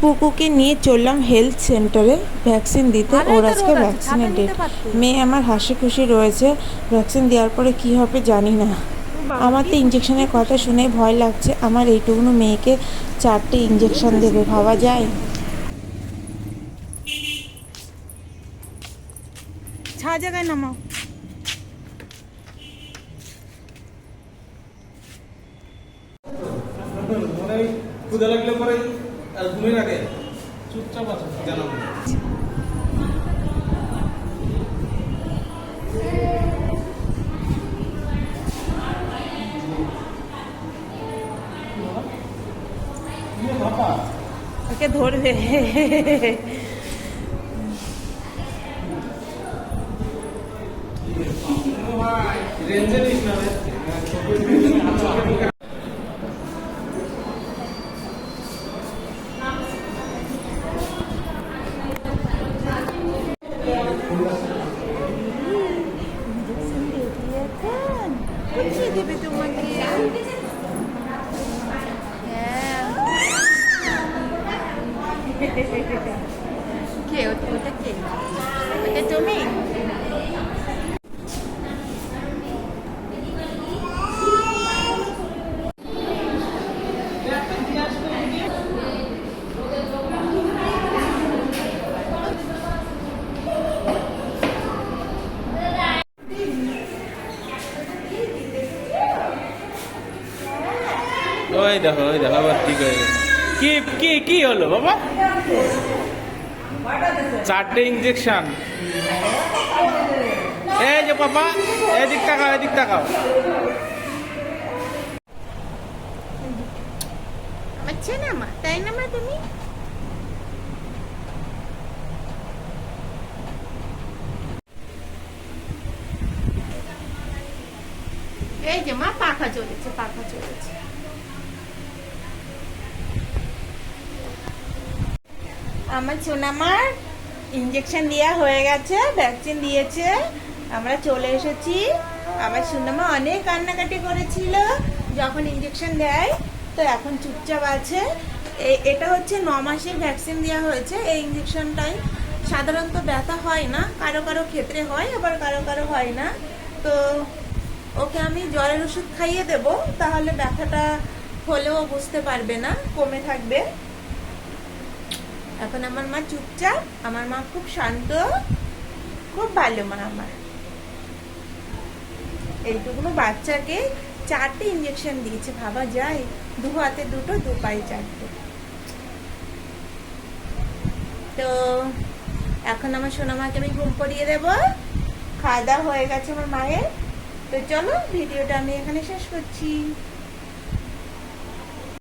পুকুকে নিয়ে চললাম হেলথ সেন্টারে ভ্যাকসিন দিতে। ওর আজকে ভ্যাকসিনের ডেট মেয়ে আমার হাসি খুশি রয়েছে। ভ্যাকসিন দেওয়ার পরে কি হবে জানি না। আমার তো ইঞ্জেকশনের কথা শুনে ভয় লাগছে। আমার এইটুকুনো মেয়েকে চারটে ইঞ্জেকশন দেবে ভাবা যায়? ছা জায়গায় নামাও। হয় ক্ষুদা লাগলে পরে আর ঘুমের আগে চুপচাপ আছে। জানাব ওকে ধরবে নিস না রে বুঝিয়ে দেবে তোমাকে কে ওটা ওটা কে ওটা তুমি ওই দেখো ওই দেখো, আবার ঠিক হয়ে কি কি কি হলো বাবা? চারটে ইঞ্জেকশন এই যে বাবা এদিক তাকাও এদিক তাকাও। আমার চেনা মা, তাই না মা তুমি? এই যে মা, পাখা চলেছে পাখা চলেছে। আমার সোনামার ইঞ্জেকশন দেওয়া হয়ে গেছে ভ্যাকসিন দিয়েছে। আমরা চলে এসেছি। আমার সোনামা অনেক কান্নাকাটি করেছিল যখন ইঞ্জেকশন দেয়। তো এখন চুপচাপ আছে। এটা হচ্ছে ন মাসের ভ্যাকসিন দেওয়া হয়েছে এই ইঞ্জেকশনটাই সাধারণত ব্যথা হয় না, কারও কারও ক্ষেত্রে হয়, আবার কারও কারও হয় না। তো ওকে আমি জ্বরের ওষুধ খাইয়ে দেব, তাহলে ব্যথাটা হলেও বুঝতে পারবে না, কমে থাকবে। এখন আমার মা চুপচাপ, আমার মা খুব শান্ত, খুব ভালো মা আমার। এইটুকুনো বাচ্চাকে চারটে ইঞ্জেকশন দিয়েছে ভাবা যায় দু হাতে দুটো, দু পায়ে চারটে। তো এখন আমার সোনামাকে আমি ঘুম পড়িয়ে দেব। খাওয়া দাওয়া হয়ে গেছে আমার মায়ের। তো চলো, ভিডিওটা আমি এখানে শেষ করছি।